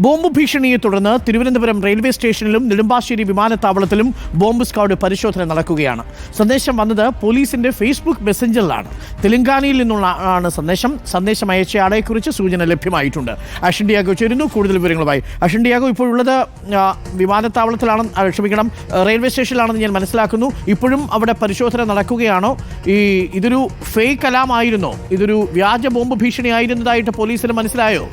Bomb ഭീഷണിയെ തുടർന്ന് Thiruvananthapuram railway സ്റ്റേഷനിലും നെടുമ്പാശ്ശേരി വിമാനത്താവളത്തിലും ബോംബ് സ്ക്വാഡ് പരിശോധന നടക്കുകയാണ്. സന്ദേശം വന്നത് പോലീസിന്റെ ഫേസ്ബുക്ക് മെസ്സഞ്ചറിലാണ്. തെലങ്കാനയിൽ നിന്നുള്ള ആണ് സന്ദേശം. സന്ദേശം അയച്ചയാളെക്കുറിച്ച് സൂചന ലഭ്യമായിട്ടുണ്ട്. അഷിൻഡിയാഗോ ചേരുന്നു. കൂടുതൽ വിവരങ്ങളുമായി അഷിൻഡിയാഗോ ഇപ്പോഴുള്ളത് ഇപ്പോൾ ഉള്ളത് ആ, വിമാനത്താവളത്തിലാണ്. ആ, ക്ഷമിക്കണം റെയിൽവേ സ്റ്റേഷനിലാണെന്ന് ഞാൻ മനസ്സിലാക്കുന്നു. ഇപ്പോഴും അവിടെ പരിശോധന നടക്കുകയാണോ? ഈ ഇതൊരു ഫേക്ക് അലാമായിരുന്നോ ഇതൊരു വ്യാജ ബോംബ് ഭീഷണി ആയിരുന്നതായിട്ട് പോലീസിന് മനസ്സിലായോ?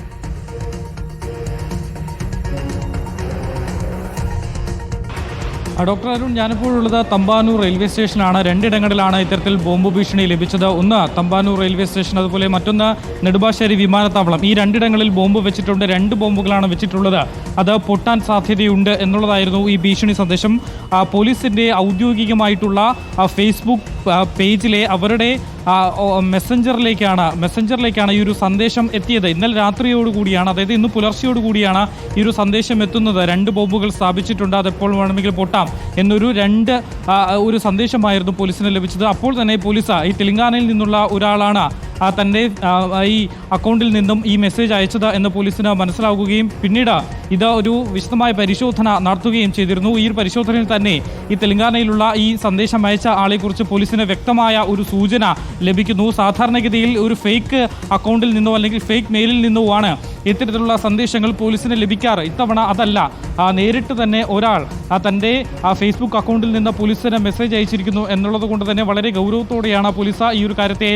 ഡോക്ടർ അരുൺ ഞാനിപ്പോഴുള്ളത് തമ്പാനൂർ റെയിൽവേ സ്റ്റേഷനാണ്. രണ്ടിടങ്ങളിലാണ് ഇത്തരത്തിൽ ബോംബ് ഭീഷണി ലഭിച്ചത്. ഒന്ന് തമ്പാനൂർ റെയിൽവേ സ്റ്റേഷൻ അതുപോലെ മറ്റൊന്ന് നെടുമ്പാശ്ശേരി വിമാനത്താവളം. ഈ രണ്ടിടങ്ങളിൽ ബോംബ് വെച്ചിട്ടുണ്ട്. രണ്ട് ബോംബുകളാണ് വെച്ചിട്ടുള്ളത്. അത് പൊട്ടാൻ സാധ്യതയുണ്ട് എന്നുള്ളതായിരുന്നു ഈ ഭീഷണി സന്ദേശം. പോലീസിന്റെ ഔദ്യോഗികമായിട്ടുള്ള ഫേസ്ബുക്ക് പേജിലെ അവരുടെ മെസ്സഞ്ചറിലേക്കാണ് മെസ്സഞ്ചറിലേക്കാണ് ഈ ഒരു സന്ദേശം എത്തിയത്. ഇന്നലെ രാത്രിയോടുകൂടിയാണ് അതായത് ഇന്ന് പുലർച്ചയോടുകൂടിയാണ് ഈ ഒരു സന്ദേശം എത്തുന്നത്. രണ്ട് ബോംബുകൾ സ്ഥാപിച്ചിട്ടുണ്ട്. അതെപ്പോൾ വേണമെങ്കിൽ പൊട്ടാം. എന്നൊരു രണ്ട് ഒരു സന്ദേശമായിരുന്നു പോലീസിന് ലഭിച്ചത്. അപ്പോൾ തന്നെ പോലീസ് ഈ തെലങ്കാനയിൽ നിന്നുള്ള ഒരാളാണ് തന്റെ ഈ അക്കൗണ്ടിൽ നിന്നും ഈ മെസ്സേജ് അയച്ചത് എന്ന് പോലീസിന് മനസ്സിലാവുകയും പിന്നീട് ഇത് ഒരു വിശദമായ പരിശോധന നടത്തുകയും ചെയ്തിരുന്നു. ഈ പരിശോധനയിൽ തന്നെ ഈ തെലങ്കാനയിലുള്ള ഈ സന്ദേശം അയച്ച ആളെക്കുറിച്ച് പോലീസിന് വ്യക്തമായ ഒരു സൂചന ലഭിക്കുന്നു. സാധാരണഗതിയിൽ ഒരു ഫേക്ക് അക്കൗണ്ടിൽ നിന്നോ അല്ലെങ്കിൽ ഫേക്ക് മെയിലിൽ നിന്നോ ആണ് ഇത്തരത്തിലുള്ള സന്ദേശങ്ങൾ പോലീസിന് ലഭിക്കാറ്. ഇത്തവണ അതല്ല. നേരിട്ട് തന്നെ ഒരാൾ തന്റെ ഫേസ്ബുക്ക് അക്കൗണ്ടിൽ നിന്ന് പോലീസിന് മെസ്സേജ് അയച്ചിരിക്കുന്നു എന്നുള്ളത് കൊണ്ട് തന്നെ വളരെ ഗൗരവത്തോടെയാണ് പോലീസ് ഈ ഒരു കാര്യത്തെ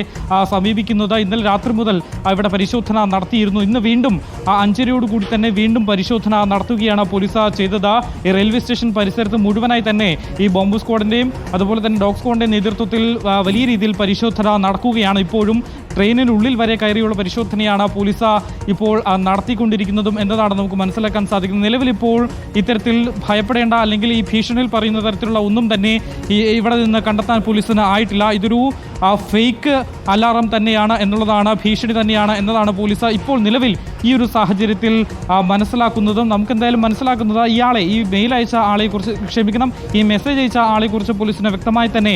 സമീപിക്കുന്നത്. ഇന്നലെ രാത്രി മുതൽ ഇവിടെ പരിശോധന നടത്തിയിരുന്നു. ഇന്ന് വീണ്ടും അഞ്ചരയോടുകൂടി തന്നെ വീണ്ടും പരിശോധന നടത്തുകയാണ് പോലീസ് ചെയ്തത്. ഈ റെയിൽവേ സ്റ്റേഷൻ പരിസരത്ത് മുഴുവനായി തന്നെ ഈ ബോംബ് സ്ക്വാഡിന്റെയും അതുപോലെ തന്നെ ഡോഗ് സ്ക്വാഡിന്റെയും നേതൃത്വത്തിൽ വലിയ രീതിയിൽ പരിശോധന നടക്കുകയാണ്. ഇപ്പോഴും ട്രെയിനിനുള്ളിൽ വരെ കയറിയുള്ള പരിശോധനയാണ് പോലീസ് ഇപ്പോൾ നടത്തിക്കൊണ്ടിരിക്കുന്നതും എന്നതാണ് നമുക്ക് മനസ്സിലാക്കാൻ സാധിക്കുന്നത്. നിലവിൽ ഇപ്പോൾ ഇത്തരത്തിൽ ഭയപ്പെടേണ്ട അല്ലെങ്കിൽ ഈ ഭീഷണിയിൽ പറയുന്ന തരത്തിലുള്ള ഒന്നും തന്നെ ഇവിടെ നിന്ന് കണ്ടെത്താൻ പോലീസിന് ആയിട്ടില്ല. ഇതൊരു ഫേക്ക് അലാറം തന്നെയാണ് എന്നുള്ളതാണ് ഭീഷണി തന്നെയാണ് എന്നതാണ് പോലീസ് ഇപ്പോൾ നിലവിൽ ഈ ഒരു സാഹചര്യത്തിൽ ആ, മനസ്സിലാക്കുന്നതും നമുക്ക് എന്തായാലും മനസ്സിലാക്കുന്നത് ഇയാളെ ഈ മെയിൽ അയച്ച ആളെ കുറിച്ച് ക്ഷമിക്കണം ഈ മെസ്സേജ് അയച്ച ആളെ കുറിച്ച് പോലീസിന് വ്യക്തമായി തന്നെ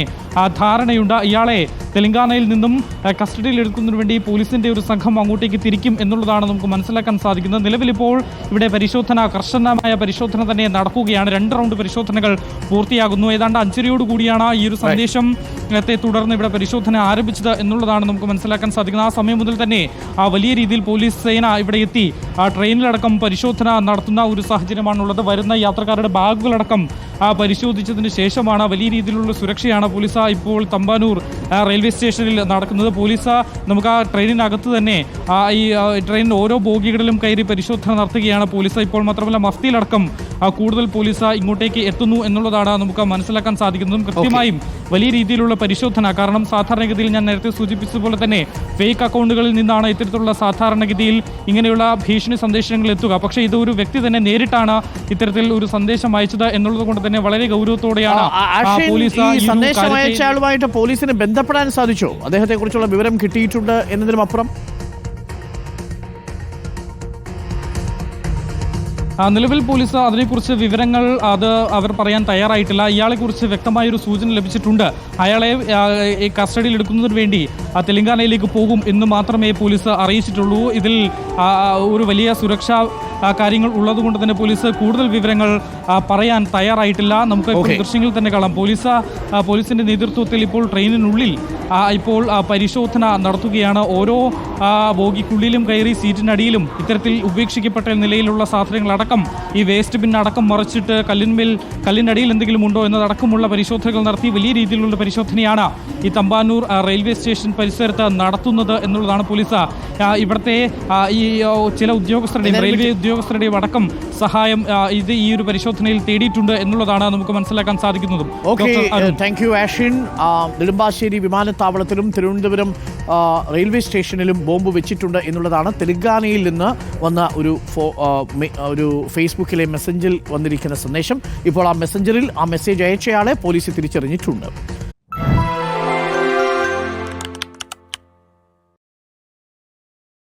ധാരണയുണ്ട്. ഇയാളെ തെലങ്കാനയിൽ നിന്നും കസ്റ്റഡിയിൽ എടുക്കുന്നതിന് വേണ്ടി പോലീസിന്റെ ഒരു സംഘം അങ്ങോട്ടേക്ക് തിരിക്കും എന്നുള്ളതാണ് നമുക്ക് മനസ്സിലാക്കാൻ സാധിക്കുന്നത്. നിലവിലിപ്പോൾ ഇവിടെ പരിശോധന കർശനമായ പരിശോധന തന്നെ നടക്കുകയാണ്. രണ്ട് റൗണ്ട് പരിശോധനകൾ പൂർത്തിയാകുന്നു. ഏതാണ്ട് അഞ്ചരയോടുകൂടിയാണ് ഈ ഒരു സന്ദേശം ത്തെ തുടർന്ന് ഇവിടെ പരിശോധന ആരംഭിച്ചത് എന്നുള്ളതാണ് നമുക്ക് മനസ്സിലാക്കാൻ സാധിക്കുന്നത്. ആ സമയം മുതൽ തന്നെ ആ വലിയ രീതിയിൽ പോലീസ് സേന ഇവിടെ എത്തി. ആ ട്രെയിനിലടക്കം പരിശോധന നടത്തുന്ന ഒരു സാഹചര്യമാണുള്ളത്. വരുന്ന യാത്രക്കാരുടെ ബാഗുകളടക്കം പരിശോധിച്ചതിന് ശേഷമാണ് വലിയ രീതിയിലുള്ള സുരക്ഷയാണ് പോലീസ് ഇപ്പോൾ തമ്പാനൂർ റെയിൽവേ സ്റ്റേഷനിൽ നടക്കുന്നത്. പോലീസ് നമുക്ക് ആ ട്രെയിനിനകത്ത് തന്നെ ആ, ഈ ട്രെയിൻ ഓരോ ബോഗികളിലും കയറി പരിശോധന നടത്തുകയാണ് പോലീസ്. ഇപ്പോൾ മാത്രമല്ല മഫ്തിയിലടക്കം ആ, കൂടുതൽ പോലീസ് ഇങ്ങോട്ടേക്ക് എത്തുന്നു എന്നുള്ളതാണ് നമുക്ക് മനസ്സിലാക്കാൻ സാധിക്കുന്നതും കൃത്യമായും വലിയ രീതിയിലുള്ള പരിശോധന. കാരണം സാധാരണഗതിയിൽ ഞാൻ നേരത്തെ സൂചിപ്പിച്ചതുപോലെ തന്നെ ഫേക്ക് അക്കൗണ്ടുകളിൽ നിന്നാണ് ഇത്തരത്തിലുള്ള സാധാരണഗതിയിൽ ഇങ്ങനെയുള്ള ഭീഷണി സന്ദേശങ്ങൾ എത്തുക. പക്ഷേ ഇത് ഒരു വ്യക്തി തന്നെ നേരിട്ടാണ് ഇത്തരത്തിൽ ഒരു സന്ദേശം അയച്ചത് എന്നുള്ളത് കൊണ്ട് തന്നെ വളരെ ഗൗരവത്തോടെയാണ് പോലീസ് സന്ദേശം അയച്ച ആളുമായിട്ട് പോലീസിന് ബന്ധപ്പെടാൻ സാധിച്ചോ? അദ്ദേഹത്തെ കുറിച്ചുള്ള വിവരം കിട്ടിയിട്ടുണ്ട് എന്നതിനും അപ്പുറം. നിലവിൽ പോലീസ് അതിനെക്കുറിച്ച് വിവരങ്ങൾ അത് അവർ പറയാൻ തയ്യാറായിട്ടില്ല. ഇയാളെക്കുറിച്ച് വ്യക്തമായ ഒരു സൂചന ലഭിച്ചിട്ടുണ്ട്. അയാളെ ഈ കസ്റ്റഡിയിൽ എടുക്കുന്നതിന് വേണ്ടി തെലങ്കാനയിലേക്ക് പോകും എന്ന് മാത്രമേ പോലീസ് അറിയിച്ചിട്ടുള്ളൂ. ഇതിൽ ഒരു വലിയ സുരക്ഷാ കാര്യങ്ങൾ ഉള്ളതുകൊണ്ട് തന്നെ പോലീസ് കൂടുതൽ വിവരങ്ങൾ പറയാൻ തയ്യാറായിട്ടില്ല. നമുക്ക് ദൃശ്യങ്ങൾ തന്നെ കാണാം. പോലീസ് പോലീസിന്റെ നേതൃത്വത്തിൽ ഇപ്പോൾ ട്രെയിനിനുള്ളിൽ ഇപ്പോൾ പരിശോധന നടത്തുകയാണ്. ഓരോ ബോഗിക്കുള്ളിലും കയറി സീറ്റിനടിയിലും ഇത്തരത്തിൽ ഉപേക്ഷിക്കപ്പെട്ട നിലയിലുള്ള സാധനങ്ങൾ അടക്കം ഈ വേസ്റ്റ് ബിൻ അടക്കം മറിച്ചിട്ട് കല്ലിന്മേൽ കല്ലിനടിയിൽ എന്തെങ്കിലും ഉണ്ടോ എന്നതടക്കമുള്ള പരിശോധനകൾ നടത്തി വലിയ രീതിയിലുള്ള പരിശോധനയാണ് ഈ തമ്പാനൂർ റെയിൽവേ സ്റ്റേഷൻ പരിസരത്ത് നടത്തുന്നത് എന്നുള്ളതാണ് പോലീസ്. ഇവിടുത്തെ ഈ ചില ഉദ്യോഗസ്ഥരുടെയും റെയിൽവേ ഉദ്യോഗസ്ഥരുടെയും അടക്കം സഹായം ഇത് ഈ ഒരു പരിശോധനയിൽ തേടിയിട്ടുണ്ട് എന്നുള്ളതാണ് നമുക്ക് മനസ്സിലാക്കാൻ സാധിക്കുന്നതും. Thank you Ashin. നെടുമ്പാശ്ശേരി വിമാനത്താവളത്തിലും തിരുവനന്തപുരം റെയിൽവേ സ്റ്റേഷനിലും ബോംബ് വെച്ചിട്ടുണ്ട് എന്നുള്ളതാണ്. തെലങ്കാനയിൽ നിന്ന് വന്ന ഒരു ഒരു ഫേസ്ബുക്കിലെ മെസ്സഞ്ചറിൽ വന്നിരിക്കുന്ന സന്ദേശം. ഇപ്പോൾ ആ മെസ്സഞ്ചറിൽ ആ മെസ്സേജ് അയച്ചയാളെ പോലീസ് തിരിച്ചറിഞ്ഞിട്ടുണ്ട്.